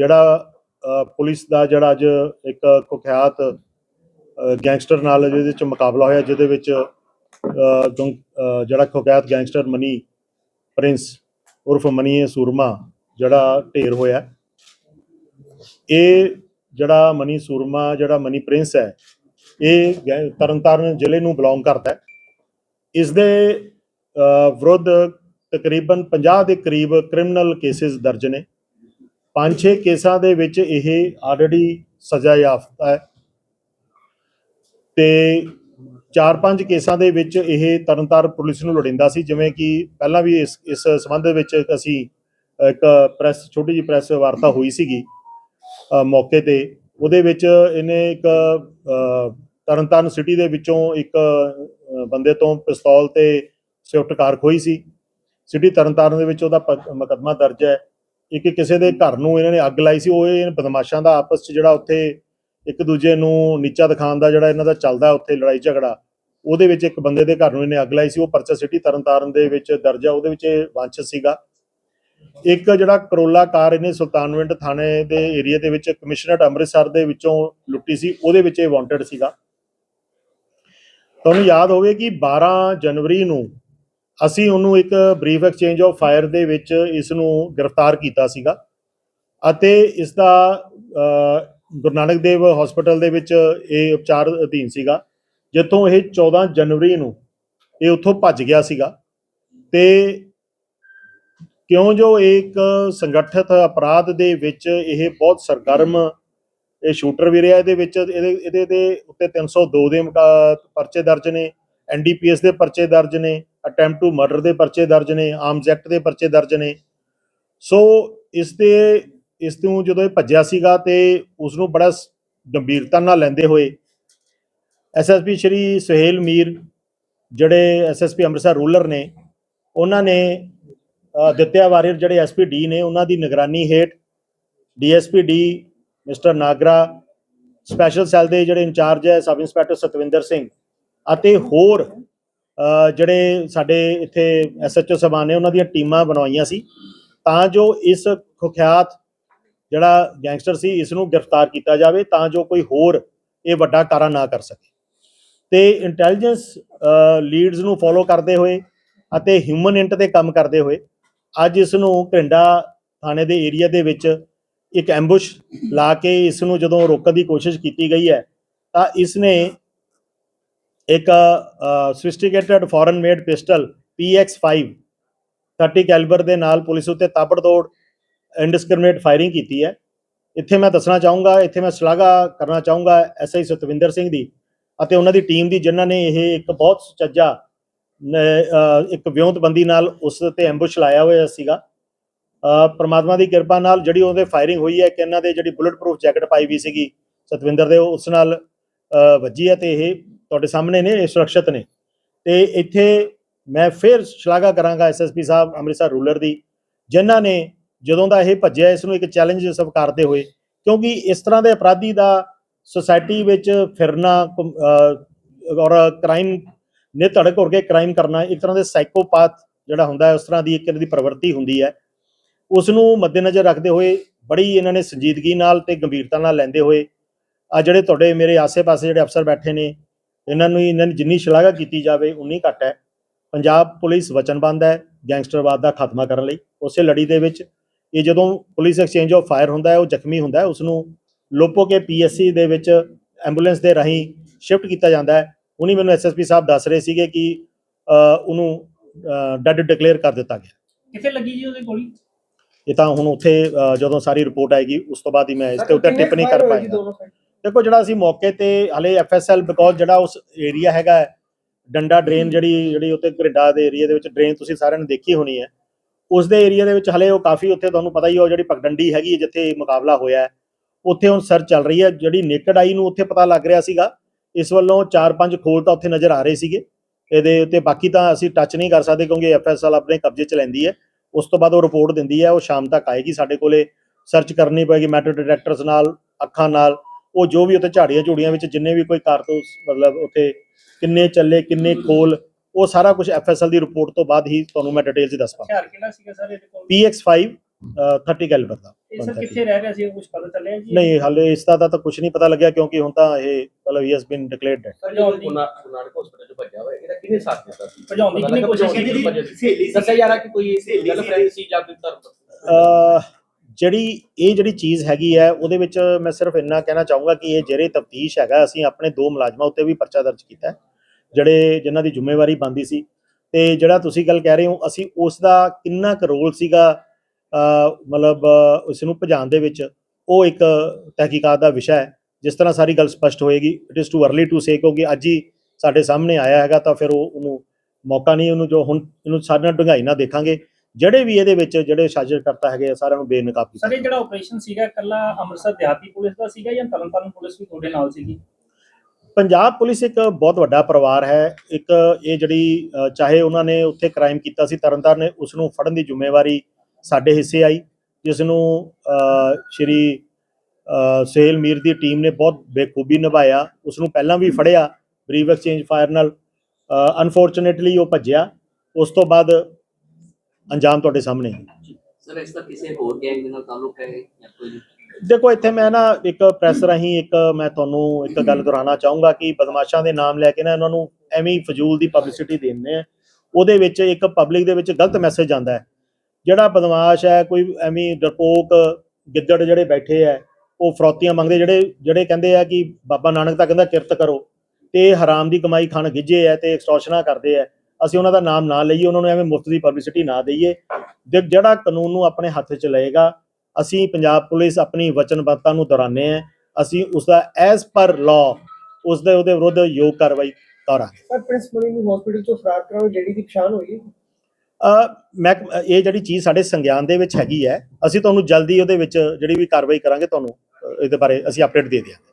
ਜਿਹੜਾ ਪੁਲਿਸ ਦਾ ਜਿਹੜਾ ਅੱਜ ਇੱਕ ਕੁਖਿਆਤ ਗੈਂਗਸਟਰ ਨਾਲ ਜਿਹਦੇ ਵਿੱਚ ਮੁਕਾਬਲਾ ਹੋਇਆ, ਜਿਹਦੇ ਵਿੱਚ ਗੰ- ਜਿਹੜਾ ਕੁਖਿਆਤ ਗੈਂਗਸਟਰ ਮਨੀ ਪ੍ਰਿੰਸ ਉਰਫ ਮਨੀ ਸੂਰਮਾ ਜਿਹੜਾ ਢੇਰ ਹੋਇਆ। ਇਹ ਜਿਹੜਾ ਮਨੀ ਸੂਰਮਾ, ਜਿਹੜਾ ਮਨੀ ਪ੍ਰਿੰਸ ਹੈ, ਇਹ ਗੈ- ਤਰਨਤਾਰਨ ਜ਼ਿਲ੍ਹੇ ਨੂੰ ਬਿਲੋਂਗ ਕਰਦਾ ਹੈ। ਇਸ ਦੇ ਵਿਰੁੱਧ ਤਕਰੀਬਨ 50 ਦੇ ਕਰੀਬ ਕ੍ਰਿਮੀਨਲ ਕੇਸਿਸ ਦਰਜ ਨੇ। ਪੰਜ ਛੇ ਕੇਸਾਂ ਦੇ ਵਿੱਚ ਇਹ ਆਲਰੇਡੀ ਸਜ਼ਾ ਯਾਫਤਾ ਹੈ। ਤੇ ਚਾਰ ਪੰਜ ਕੇਸਾਂ ਦੇ ਵਿੱਚ ਇਹ ਤਰਨਤਾਰਨ ਪੁਲਿਸ ਨੂੰ ਲੋੜਿੰਦਾ ਸੀ ਜਿਵੇਂ ਕਿ ਪਹਿਲਾਂ ਵੀ ਇਸ ਇਸ ਸੰਬੰਧ ਵਿੱਚ ਅਸੀਂ ਇੱਕ ਪ੍ਰੈਸ ਛੋਟੀ ਜਿਹੀ ਪ੍ਰੈਸ ਵਾਰਤਾ ਹੋਈ ਸੀਗੀ ਮੌਕੇ ਤੇ। ਉਹਦੇ ਵਿੱਚ ਇਹਨੇ ਇੱਕ ਅ, ਤਰਨਤਾਰਨ ਸਿਟੀ ਦੇ ਵਿੱਚੋਂ ਇੱਕ ਬੰਦੇ ਤੋਂ ਪਿਸਤੌਲ ਤੇ ਸਵਿਫਟ ਕਾਰ ਖੋਈ ਸੀ। ਸਿਟੀ ਤਰਨਤਾਰਨ ਦੇ ਵਿੱਚ ਉਹਦਾ ਪ- ਮੁਕੱਦਮਾ ਦਰਜ ਹੈ। ਇੱਕ ਕਿਸੇ ਦੇ ਘਰ ਨੂੰ ਇਹਨਾਂ ਨੇ ਅੱਗ ਲਾਈ ਸੀ, ਉਹ ਇਹ ਬਦਮਾਸ਼ਾਂ ਦਾ ਆਪਸ 'ਚ ਜਿਹੜਾ ਉੱਥੇ ਇੱਕ ਦੂਜੇ ਨੂੰ ਨੀਚਾ ਦਿਖਾਉਣ ਦਾ ਜਿਹੜਾ ਇਹਨਾਂ ਦਾ ਚੱਲਦਾ ਉੱਥੇ ਲੜਾਈ ਝਗੜਾ, ਉਹਦੇ ਵਿੱਚ ਇੱਕ ਬੰਦੇ ਦੇ ਘਰ ਨੂੰ ਇਹਨੇ ਅੱਗ ਲਾਈ ਸੀ, ਉਹ ਪਰਚਾ ਸਿਟੀ ਤਰਨਤਾਰਨ ਦੇ ਵਿੱਚ ਦਰਜ ਹੈ ਉਹਦੇ ਵਿੱਚ ਇਹ ਵਾਂਛਿਤ ਸੀਗਾ। ਇੱਕ ਜਿਹੜਾ ਕਰੋਲਾ ਕਾਰ ਇਹਨੇ ਸੁਲਤਾਨਵਿੰਡ ਥਾਣੇ ਦੇ ਏਰੀਆ ਦੇ ਵਿੱਚ ਕਮਿਸ਼ਨਰਟ ਅੰਮ੍ਰਿਤਸਰ ਦੇ ਵਿੱਚੋਂ ਲੁੱਟੀ ਸੀ, ਉਹਦੇ ਵਿੱਚ ਇਹ ਵਾਂਟਡ ਸੀਗਾ। ਤੁਹਾਨੂੰ ਯਾਦ ਹੋਵੇ ਕਿ 12 ਜਨਵਰੀ ਨੂੰ ਅਸੀਂ ਉਹਨੂੰ ਇੱਕ ਬਰੀਫ ਐਕਸਚੇਂਜ ਆਫ ਫਾਇਰ ਦੇ ਵਿੱਚ ਇਸ ਨੂੰ ਗ੍ਰਿਫਤਾਰ ਕੀਤਾ ਸੀਗਾ ਅਤੇ ਇਸ ਦਾ ਗੁਰੂ ਨਾਨਕ ਦੇਵ ਹਸਪੀਟਲ ਦੇ ਵਿੱਚ ਇਹ ਉਪਚਾਰ ਅਧੀਨ ਸੀਗਾ, ਜਿੱਥੋਂ ਇਹ 14 ਜਨਵਰੀ ਨੂੰ ਇਹ ਉੱਥੋਂ ਭੱਜ ਗਿਆ ਸੀਗਾ। ਤੇ ਕਿਉਂ ਜੋ ਇਹ ਇੱਕ ਸੰਗਠਿਤ ਅਪਰਾਧ ਦੇ ਵਿੱਚ ਇਹ ਬਹੁਤ ਸਰਗਰਮ ਇਹ ਸ਼ੂਟਰ ਵੀ ਰਿਹਾ, ਇਹਦੇ ਵਿੱਚ ਇਹਦੇ ਇਹਦੇ ਦੇ ਉੱਤੇ 302 ਦੇ ਪਰਚੇ ਦਰਜ ਨੇ ਐਨਡੀਪੀਐਸ ਦੇ ਪਰਚੇ ਦਰਜ ਨੇ ਅਟੈਂਪਟ ਟੂ ਮਰਡਰ ਦੇ ਪਰਚੇ ਦਰਜ ਨੇ ਆਰਮਸ ਐਕਟ ਦੇ ਪਰਚੇ ਦਰਜ ਨੇ। ਸੋ ਇਸ ਤੇ ਇਸ ਤੋਂ ਜਦੋਂ ਇਹ ਭੱਜਿਆ ਸੀਗਾ ਤੇ ਉਸ ਨੂੰ ਬੜਾ ਗੰਭੀਰਤਾ ਨਾਲ ਲੈਂਦੇ ਹੋਏ ਐਸਐਸਪੀ ਸ਼੍ਰੀ ਸੁਹੇਲ ਮੀਰ ਜਿਹੜੇ ਐਸਐਸਪੀ ਅੰਮ੍ਰਿਤਸਰ ਰੂਲਰ ਨੇ ਉਹਨਾਂ ਨੇ ਅ, ਦਿੱਤਿਆ ਵਾਰੀਅਰ ਜਿਹੜੇ ਐਸਪੀ ਨੇ ਉਹਨਾਂ ਦੀ ਨਿਗਰਾਨੀ ਹੇਠ DSP D mister Nagra special cell ਦੇ ਜਿਹੜੇ ਇੰਚਾਰਜ ਹੈ ਸਬ ਇੰਸਪੈਕਟਰ ਸਤਵਿੰਦਰ ਸਿੰਘ ਅਤੇ ਹੋਰ ਜਿਹੜੇ ਸਾਡੇ ਇੱਥੇ ਐਸਐਚਓ ਸਭਾ ਨੇ ਉਹਨਾਂ ਦੀਆਂ ਟੀਮਾਂ ਬਣਵਾਈਆਂ ਸੀ, ਤਾਂ ਜੋ ਇਸ ਖੁਖਿਆਤ ਜਿਹੜਾ ਗੈਂਗਸਟਰ ਸੀ ਇਸ ਨੂੰ ਗ੍ਰਿਫਤਾਰ ਕੀਤਾ ਜਾਵੇ, ਤਾਂ ਜੋ ਕੋਈ ਹੋਰ ਇਹ ਵੱਡਾ ਕਾਰਾ ਨਾ ਕਰ ਸਕੇ। ਤੇ ਇੰਟੈਲੀਜੈਂਸ ਲੀਡਸ ਨੂੰ ਫੋਲੋ ਕਰਦੇ ਹੋਏ ਅਤੇ ਹਿਊਮਨ ਇੰਟ ਤੇ ਕੰਮ ਕਰਦੇ ਹੋਏ, ਅੱਜ ਇਸ ਨੂੰ ਘਿੰਡਾ ਥਾਣੇ ਦੇ ਏਰੀਆ ਦੇ ਵਿੱਚ ਇੱਕ ਐਂਬੂਸ ਲਾ ਕੇ ਇਸ ਨੂੰ ਜਦੋਂ ਰੋਕਣ ਦੀ ਕੋਸ਼ਿਸ਼ ਕੀਤੀ ਗਈ ਹੈ, ਤਾਂ ਇਸ ਨੇ ਇੱਕ sophisticated foreign made pistol PX5 30 calibre ਦੇ ਨਾਲ ਪੁਲਿਸ ਉੱਤੇ ਤਾਬੜਤੋੜ ਇਨਡਿਸਕ੍ਰਿਮੀਨੇਟ ਫਾਇਰਿੰਗ ਕੀਤੀ ਹੈ। ਇੱਥੇ ਮੈਂ ਦੱਸਣਾ ਚਾਹੂੰਗਾ, ਇੱਥੇ ਮੈਂ ਸ਼ਲਾਘਾ ਕਰਨਾ ਚਾਹੂੰਗਾ ਐਸਆਈ ਸਤਵਿੰਦਰ ਸਿੰਘ ਦੀ ਅਤੇ ਉਹਨਾਂ ਦੀ ਟੀਮ ਦੀ, ਜਿਨ੍ਹਾਂ ਨੇ ਇਹ ਇੱਕ ਬਹੁਤ ਸੁਚੱਜਾ ਇੱਕ ਵਿਉਂਤਬੰਦੀ ਨਾਲ ਉਸ ਤੇ ਐਂਬੁਸ਼ ਲਾਇਆ ਹੋਇਆ ਸੀਗਾ। ਪਰਮਾਤਮਾ ਦੀ ਕਿਰਪਾ ਨਾਲ ਜਿਹੜੀ ਉਹਦੇ ਫਾਇਰਿੰਗ ਹੋਈ ਹੈ ਕਿ ਇਹਨਾਂ ਦੇ ਜਿਹੜੀ ਬੁਲਟ ਪ੍ਰੂਫ ਜੈਕਟ ਪਾਈ ਵੀ ਸੀਗੀ ਸਤਵਿੰਦਰ ਦੇ ਉਸ ਨਾਲ ਵੱਜੀ ਹੈ ਤੇ ਇਹ ਤੁਹਾਡੇ ਸਾਹਮਣੇ ਨੇ, ਇਹ ਸੁਰੱਖਿਅਤ ਨੇ। ਤੇ ਇੱਥੇ ਮੈਂ ਫਿਰ ਸ਼ਲਾਘਾ ਕਰਾਂਗਾ ਐਸਐਸਪੀ ਸਾਹਿਬ ਅੰਮ੍ਰਿਤਸਰ ਰੂਲਰ ਦੀ, ਜਿਨ੍ਹਾਂ ਨੇ ਜਦੋਂ ਦਾ ਇਹ ਭੱਜਿਆ, ਇਸ ਨੂੰ ਇੱਕ ਚੈਲੰਜ ਸਵੀਕਾਰਦੇ ਹੋਏ, ਕਿਉਂਕਿ ਇਸ ਤਰ੍ਹਾਂ ਦੇ ਅਪਰਾਧੀ ਦਾ ਸੋਸਾਇਟੀ ਵਿੱਚ ਫਿਰਨਾ ਔਰ ਕ੍ਰਾਈਮ ਨੇ ਧੜਕ ਹੋ ਕੇ ਕ੍ਰਾਈਮ ਕਰਨਾ, ਇੱਕ ਤਰ੍ਹਾਂ ਦੇ ਸਾਈਕੋਪਾਥ ਜਿਹੜਾ ਹੁੰਦਾ ਹੈ, ਉਸ ਤਰ੍ਹਾਂ ਦੀ ਇੱਕ ਇਹਨਾਂ ਦੀ ਪ੍ਰਵਰਤੀ ਹੁੰਦੀ ਹੈ। ਉਸ ਨੂੰ ਮੱਦੇਨਜ਼ਰ ਰੱਖਦੇ ਹੋਏ ਬੜੀ ਇਹਨਾਂ ਨੇ ਸੰਜੀਦਗੀ ਨਾਲ ਤੇ ਗੰਭੀਰਤਾ ਨਾਲ ਲੈਂਦੇ ਹੋਏ, ਆ ਜਿਹੜੇ ਤੁਹਾਡੇ ਮੇਰੇ ਆਸੇ-ਪਾਸੇ ਜਿਹੜੇ ਅਫਸਰ ਬੈਠੇ ਨੇ ਇਹਨਾਂ ਨੂੰ ਇਹਨਾਂ ਦੀ ਜਿੰਨੀ ਸ਼ਲਾਘਾ ਕੀਤੀ ਜਾਵੇ ਉਨੀ ਘੱਟ ਹੈ। ਪੰਜਾਬ ਪੁਲਿਸ ਵਚਨਬੰਦ ਹੈ ਗੈਂਗਸਟਰਵਾਦ ਦਾ ਖਾਤਮਾ ਕਰਨ ਲਈ। ਉਸੇ ਲੜੀ ਦੇ ਵਿੱਚ ਇਹ ਜਦੋਂ ਪੁਲਿਸ ਐਕਸਚੇਂਜ ਆਫ ਫਾਇਰ ਹੁੰਦਾ ਹੈ ਉਹ ਜ਼ਖਮੀ ਹੁੰਦਾ ਹੈ ਉਸ ਨੂੰ ਲੋਪੋ ਕੇ ਪੀਐਸਸੀ ਦੇ ਵਿੱਚ ਐਂਬੂਲੈਂਸ ਦੇ ਰਾਹੀਂ ਸ਼ਿਫਟ ਕੀਤਾ ਜਾਂਦਾ ਹੈ। ਉਨੀ ਮੈਨੂੰ ਐਸਐਸਪੀ ਸਾਹਿਬ ਦੱਸ ਰਹੇ ਸੀਗੇ ਕਿ ਉਹਨੂੰ ਡੈਡ ਡਿਕਲੇਅਰ ਕਰ ਦਿੱਤਾ ਗਿਆ। ਕਿੱਥੇ ਲੱਗੀ ਜੀ ਉਹਦੇ ਗੋਲੀ? ਇਹ ਤਾਂ ਹੁਣ ਉੱਥੇ ਜਦੋਂ ਸਾਰੀ ਰਿਪੋਰਟ ਆਏਗੀ ਉਸ ਤੋਂ ਬਾਅਦ ਹੀ ਮੈਂ ਇਸ ਤੇ ਉੱਤੇ ਟਿੱਪਣੀ ਕਰ ਪਾਏਗਾ। ਦੇਖੋ ਜਿਹੜਾ ਅਸੀਂ ਮੌਕੇ ਤੇ ਹਲੇ ਐਫਐਸਐਲ ਬਿਕੋਜ਼ ਜਿਹੜਾ ਉਸ ਏਰੀਆ ਹੈਗਾ ਡੰਡਾ ਡਰੇਨ ਜਿਹੜੀ ਜਿਹੜੀ ਉੱਤੇ ਘਰਿੰਡਾ ਦੇ ਏਰੀਆ ਦੇ ਵਿੱਚ ਡਰੇਨ ਤੁਸੀਂ ਸਾਰਿਆਂ ਨੇ ਦੇਖੀ ਹੋਣੀ ਹੈ। ਉਸ ਦੇ ਏਰੀਆ ਦੇ ਵਿੱਚ ਹਲੇ ਉਹ ਕਾਫੀ ਉੱਥੇ ਤੁਹਾਨੂੰ ਪਤਾ ਹੀ ਹੈ ਉਹ ਜਿਹੜੀ ਪਗਡੰਡੀ ਹੈਗੀ ਜਿੱਥੇ ਮੁਕਾਬਲਾ ਹੋਇਆ ਉੱਥੇ ਹੁਣ ਸਰਚ ਚੱਲ ਰਹੀ ਹੈ। ਜਿਹੜੀ ਨੇਕਡ ਆਈ ਨੂੰ ਉੱਥੇ ਪਤਾ ਲੱਗ ਰਿਹਾ ਸੀਗਾ ਇਸ ਵੱਲੋਂ 4-5 ਖੋਲ ਤਾਂ ਉੱਥੇ ਨਜ਼ਰ ਆ ਰਹੇ ਸੀਗੇ। ਇਹਦੇ ਉੱਤੇ ਬਾਕੀ ਤਾਂ ਅਸੀਂ ਟੱਚ ਨਹੀਂ ਕਰ ਸਕਦੇ ਕਿਉਂਕਿ ਐਫਐਸਐਲ ਆਪਣੇ ਕਬਜ਼ੇ 'ਚ ਲੈਂਦੀ ਹੈ। ਉਸ ਤੋਂ ਬਾਅਦ ਉਹ ਰਿਪੋਰਟ ਦਿੰਦੀ ਹੈ ਉਹ ਸ਼ਾਮ ਤੱਕ ਆਏਗੀ ਸਾਡੇ ਕੋਲੇ। ਸਰਚ ਕਰਨੀ ਪਏਗੀ ਮੈਟਲ ਡਿਟੈਕਟਰਸ ਨਾਲ ਅੱਖਾਂ ਨਾਲ। ਉਹ ਜੋ ਵੀ ਉੱਥੇ ਝਾੜੀਆਂ ਝੂੜੀਆਂ ਵਿੱਚ ਜਿੰਨੇ ਵੀ ਕੋਈ ਕਾਰਤੂਸ ਮਤਲਬ ਉੱਥੇ ਕਿੰਨੇ ਚੱਲੇ ਕਿੰਨੇ ਖੋਲ ਉਹ ਸਾਰਾ ਕੁਝ ਐਫਐਸਐਲ ਦੀ ਰਿਪੋਰਟ ਤੋਂ ਬਾਅਦ ਹੀ ਤੁਹਾਨੂੰ ਮੈਂ ਡਿਟੇਲ 'ਚ ਦੱਸ ਪਾਵਾਂ। ਹਥਿਆਰ ਕਿਹੜਾ ਸੀਗਾ ਸਰ ਇਹਦੇ ਕੋਲ? PX5 30 ਕੈਲੀਬਰ ਦਾ। ਇਹ ਸਰ 130 ਕਿੱਥੇ ਰਹਿ ਰਿਹਾ ਸੀ? ਕੁਝ ਪਤਾ ਚੱਲਿਆ ਜੀ? ਨਹੀਂ ਹਾਲੇ ਇਸ ਦਾ ਤਾਂ ਕੁਝ ਨਹੀਂ ਪਤਾ ਲੱਗਿਆ ਕਿਉਂਕਿ ਹੁਣ ਤਾਂ ਇਹ ਮਤਲਬ ਹੀ ਹੈਸ ਬੀਨ ਡਿਕਲੇਅਰਡ ਹੈ ਸਰ ਜੋ ਗੁਨਾਹ ਹਸਪੀਟਲ ਚ ਭੱਜਿਆ ਹੋਇਆ। ਇਹਦਾ ਕਿਹਨੇ ਸਾਥ ਦਿੱਤਾ ਸੀ? ਭਜਾਉਣ ਦੀ ਕਿਹਨੇ ਕੋਸ਼ਿਸ਼ ਕੀਤੀ ਸੀ? ਸਹੇਲੀ ਦੱਸਿਆ ਜਾ ਰਿਹਾ ਕਿ ਕੋਈ ਗਰਲਫ੍ਰੈਂਡ ਸੀ। ਜਾਂ ਕੋਈ ਧਰਮ ਅਹ ਜਿਹੜੀ ਇਹ ਜਿਹੜੀ ਚੀਜ਼ ਹੈਗੀ ਹੈ, ਉਹਦੇ ਵਿੱਚ ਮੈਂ ਸਿਰਫ ਇੰਨਾ ਕਹਿਣਾ ਚਾਹੂੰਗਾ ਕਿ ਇਹ ਜਿਹੜੇ ਤਫਤੀਸ਼ ਹੈਗਾ, ਅਸੀਂ ਆਪਣੇ ਦੋ ਮੁਲਾਜ਼ਮਾਂ ਉੱਤੇ ਵੀ ਪਰਚਾ ਦਰਜ ਕੀਤਾ ਜਿਹੜੇ ਜਿਨ੍ਹਾਂ ਦੀ ਜ਼ਿੰਮੇਵਾਰੀ ਬੰਦੀ ਸੀ ਤੇ ਜਿਹੜਾ ਤੁਸੀਂ ਗੱਲ ਕਹਿ ਰਹੇ ਹੋ, ਅਸੀਂ ਉਸ ਦਾ ਕਿੰਨਾ ਕੁ ਰੋਲ ਸੀਗਾ ਮਤਲਬ ਉਸ ਨੂੰ ਭਜਾਉਣ ਦੇ ਵਿੱਚ, ਉਹ ਇੱਕ ਤਹਿਕੀਕਾਤ ਦਾ ਵਿਸ਼ਾ ਹੈ, ਜਿਸ ਤਰ੍ਹਾਂ ਸਾਰੀ ਗੱਲ ਸਪਸ਼ਟ ਹੋਏਗੀ it is too early to say ਕਿਉਂਕਿ ਅੱਜ ਹੀ ਸਾਡੇ ਸਾਹਮਣੇ ਆਇਆ ਹੈਗਾ ਤਾਂ ਫਿਰ ਉਹ ਉਹਨੂੰ ਮੌਕਾ ਨਹੀਂ, ਉਹਨੂੰ ਜੋ ਹੁਣ, ਇਹਨੂੰ ਸਾਡੇ ਨਾਲ ਡੂੰਘਾਈ ਨਾਲ ਦੇਖਾਂਗੇ। ਜਿਹੜੇ ਵੀ ਇਹਦੇ ਵਿੱਚ ਜਿਹੜੇ ਸਾਜ਼ਿਸ਼ ਕਰਤਾ ਹੈਗੇ ਆ ਸਾਰਿਆਂ ਨੂੰ ਬੇਨਕਾਬ ਕੀਤਾ ਸਰ ਇਹ ਜਿਹੜਾ ਆਪਰੇਸ਼ਨ ਸੀਗਾ ਇਕੱਲਾ ਅੰਮ੍ਰਿਤਸਰ ਦਿਹਾਤੀ ਪੁਲਿਸ ਦਾ ਸੀਗਾ ਜਾਂ ਤਰਨਤਾਰਨ ਪੁਲਿਸ ਵੀ ਤੁਹਾਡੇ ਨਾਲ ਸੀਗੀ? ਪੰਜਾਬ ਪੁਲਿਸ ਇੱਕ ਬਹੁਤ ਵੱਡਾ ਪਰਿਵਾਰ ਹੈ। ਇੱਕ ਇਹ ਜਿਹੜੀ ਚਾਹੇ ਉਹਨਾਂ ਨੇ ਉੱਥੇ ਕ੍ਰਾਈਮ ਕੀਤਾ ਸੀ ਤਰਨਤਾਰਨ ਨੇ ਉਸ ਨੂੰ ਫੜਨ ਦੀ ਜ਼ਿੰਮੇਵਾਰੀ ਸਾਡੇ ਹਿੱਸੇ ਆਈ ਜਿਸ ਨੂੰ ਸ਼੍ਰੀ ਅ, ਸੁਹੇਲ ਮੀਰ ਦੀ ਟੀਮ ਨੇ ਬਹੁਤ ਬੇਖੂਬੀ ਨਿਭਾਇਆ। ਉਸ ਨੂੰ ਪਹਿਲਾਂ ਵੀ ਫੜਿਆ ਬਰੀਵ ਐਕਸਚੇਂਜ ਫਾਇਰ ਨਾਲ। ਅਨਫੋਰਚੂਨੇਟਲੀ ਉਹ ਭੱਜਿਆ। ਉਸ ਤੋਂ ਬਾਅਦ ਅੰਜਾਮ ਤੁਹਾਡੇ ਸਾਹਮਣੇ ਹੈ। ਸਰ ਇਸ ਦਾ ਕਿਸੇ ਹੋਰ ਗੈਂਗ ਦੇ ਨਾਲ ਤਾਲੁਕ ਹੈ ਜਾਂ ਕੋਈ ਦੇਖੋ ਇੱਥੇ ਮੈਂ ਨਾ ਇੱਕ ਪ੍ਰੈਸ ਰਾਹੀਂ ਇੱਕ ਮੈਂ ਤੁਹਾਨੂੰ ਇੱਕ ਗੱਲ ਦੁਹਰਾਉਣਾ ਚਾਹੂੰਗਾ ਕਿ ਬਦਮਾਸ਼ਾਂ ਦੇ ਨਾਮ ਲੈ ਕੇ ਨਾ ਇਹਨਾਂ ਨੂੰ ਐਵੇਂ ਹੀ ਫਜ਼ੂਲ ਦੀ ਪਬਲਿਸਿਟੀ ਦਿੰਦੇ ਆ। ਉਹਦੇ ਵਿੱਚ ਇੱਕ ਪਬਲਿਕ ਦੇ ਵਿੱਚ ਗਲਤ ਮੈਸੇਜ ਜਾਂਦਾ ਹੈ। ਜਿਹੜਾ ਬਦਮਾਸ਼ ਹੈ ਕੋਈ ਐਵੇਂ ਡਰਪੋਕ ਗਿੱਦੜ ਜਿਹੜੇ ਬੈਠੇ ਆ ਉਹ ਫਰੌਤੀਆਂ ਮੰਗਦੇ ਜਿਹੜੇ ਜਿਹੜੇ ਕਹਿੰਦੇ ਆ ਕਿ ਬਾਬਾ ਨਾਨਕ ਤਾਂ ਕਹਿੰਦਾ ਕਿਰਤ ਕਰੋ ਤੇ ਹਰਾਮ ਦੀ ਕਮਾਈ ਖਾਣ ਗਿੱਜੇ ਆ ਤੇ ਐਕਸਟੋਰਸ਼ਨਾਂ ਕਰਦੇ ਆ ਅਸੀਂ ਉਹਨਾਂ ਦਾ ਨਾਮ ਨਾ ਲਈਏ ਉਹਨਾਂ ਨੂੰ ਐਵੇਂ ਮੁਫਤ ਦੀ ਪਬਲਿਸਿਟੀ ਨਾ ਦਈਏ। ਜੇ ਜਿਹੜਾ ਕਾਨੂੰਨ ਨੂੰ ਆਪਣੇ ਹੱਥ 'ਚ ਲਏਗਾ ਅਸੀਂ ਪੰਜਾਬ ਪੁਲਿਸ ਆਪਣੀ ਵਚਨਬੱਧਤਾ ਨੂੰ ਦੁਹਰਾਉਂਦੇ ਹਾਂ। ਅਸੀਂ ਉਸ ਦਾ ਐਜ਼ ਪਰ ਲਾਅ ਉਸ ਦੇ ਉਹਦੇ ਵਿਰੁੱਧ ਯੋਗ ਕਾਰਵਾਈ ਕਰਾਂਗੇ ਸਰ ਪ੍ਰਿੰਸ ਮਨੀ ਨੂੰ ਹਸਪੀਟਲ ਤੋਂ ਫਰਾਰ ਕਰਾਉਣ ਜਿਹੜੀ ਦੀ ਪਛਾਣ ਹੋਈ। ਅ, ਮੈਂ ਇਹ ਜਿਹੜੀ ਚੀਜ਼ ਸਾਡੇ ਸੰਗਿਆਨ ਦੇ ਵਿੱਚ ਹੈਗੀ ਹੈ ਅਸੀਂ ਤੁਹਾਨੂੰ ਜਲਦੀ ਉਹਦੇ ਵਿੱਚ ਜਿਹੜੀ ਵੀ ਕਾਰਵਾਈ ਕਰਾਂਗੇ ਤੁਹਾਨੂੰ ਇਹਦੇ ਬਾਰੇ ਅਸੀਂ ਅਪਡੇਟ ਦੇ ਦਿਆਂਗੇ।